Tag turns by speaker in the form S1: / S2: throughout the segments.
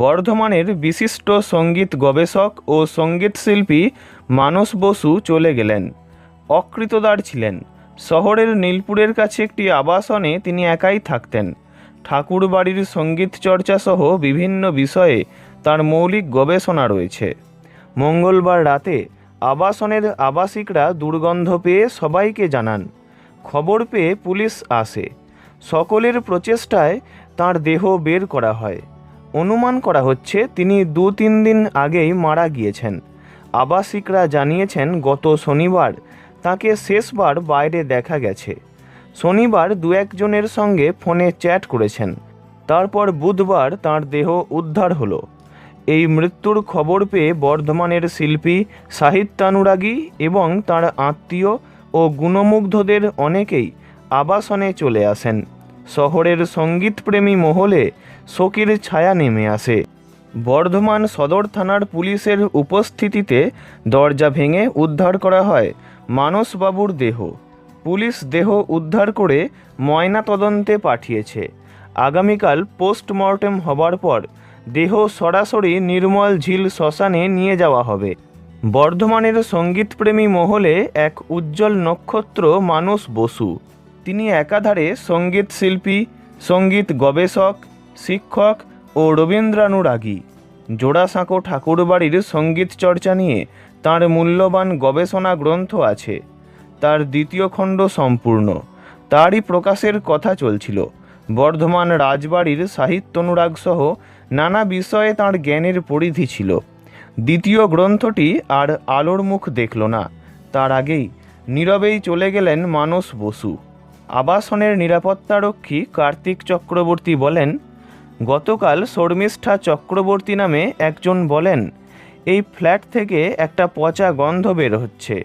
S1: বর্ধমানের বিশিষ্ট সংগীত গবেষক ও সঙ্গীতশিল্পী মানস বসু চলে গেলেন। অকৃতদার ছিলেন। শহরের নীলপুরের কাছে একটি আবাসনে তিনি একাই থাকতেন। ঠাকুরবাড়ির সংগীত চর্চা সহ বিভিন্ন বিষয়ে তার মৌলিক গবেষণা রয়েছে। মঙ্গলবার রাতে আবাসনের আবাসিকরা দুর্গন্ধ পেয়ে সবাইকে জানান, খবর পেয়ে পুলিশ আসে। সকলের প্রচেষ্টায় তার দেহ বের করা হয়। অনুমান করা হচ্ছে তিনি দু তিন দিন আগেই মারা গিয়েছেন। আবাসিকরা জানিয়েছেন, গত শনিবার তাকে শেষবার বাইরে দেখা গেছে। শনিবার দু একজনের সঙ্গে ফোনে চ্যাট করেছেন। তারপর বুধবার তার দেহ উদ্ধার হলো। এই মৃত্যুর খবর পেয়ে বর্ধমানের শিল্পী সাহিত্যানুরাগী এবং তার আত্মীয় ও গুণমুগ্ধদের অনেকেই আবাসনে চলে আসেন। শহরের সঙ্গীতপ্রেমী মহলে শোকের ছায়া নেমে আসে। বর্ধমান সদর থানার পুলিশের উপস্থিতিতে দরজা ভেঙে উদ্ধার করা হয় মানসবাবুর দেহ। পুলিশ দেহ উদ্ধার করে ময়না তদন্তে পাঠিয়েছে। আগামীকাল পোস্টমর্টেম হবার পর দেহ সরাসরি নির্মল ঝিল শ্মশানে নিয়ে যাওয়া হবে। বর্ধমানের সঙ্গীতপ্রেমী মহলে এক উজ্জ্বল নক্ষত্র মানুষ বসু। তিনি একাধারে সংগীত শিল্পী, সংগীত গবেষক, শিক্ষক ও রবীন্দ্রানুরাগী। জোড়াসাঁকো ঠাকুরবাড়ির সংগীত চর্চা নিয়ে তার মূল্যবান গবেষণা গ্রন্থ আছে। তার দ্বিতীয় খণ্ড সম্পূর্ণ। তারই প্রকাশের কথা চলছিল। বর্ধমান রাজবাড়ির সাহিত্য অনুরাগ সহ নানা বিষয়ে তার জ্ঞানের পরিধি ছিল। দ্বিতীয় গ্রন্থটি আর আলোর মুখ দেখল না। তার আগেই নীরবেই চলে গেলেন মানস বসু। আবাসনের নিরাপত্তারক্ষী কার্তিক চক্রবর্তী বলেন, গতকাল শর্মিষ্ঠা চক্রবর্তী নামে একজন বলেন, এই ফ্ল্যাট থেকে একটা পচা গন্ধ বের হচ্ছে।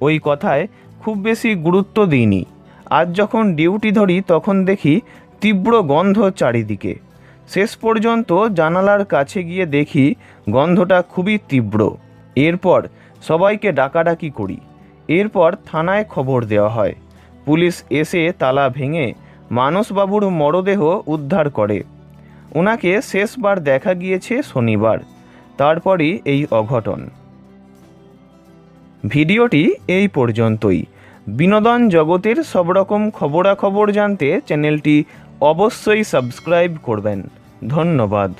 S1: ওই কথায় খুব বেশি গুরুত্ব দিইনি। আজ যখন ডিউটি ধরি তখন দেখি তীব্র গন্ধ চারিদিকে। শেষ পর্যন্ত জানালার কাছে গিয়ে দেখি গন্ধটা খুবই তীব্র। এরপর সবাইকে ডাকাডাকি করি। এরপর থানায় খবর দেওয়া হয়। পুলিশ এসে তালা ভেঙে মানসবাবুর মরদেহ উদ্ধার করে। ওনাকে শেষবার দেখা গিয়েছে শনিবার। তারপরই এই অঘটন। ভিডিওটি এই পর্যন্তই। বিনোদন জগতের সব রকম খবরাখবর জানতে চ্যানেলটি অবশ্যই সাবস্ক্রাইব করবেন। ধন্যবাদ।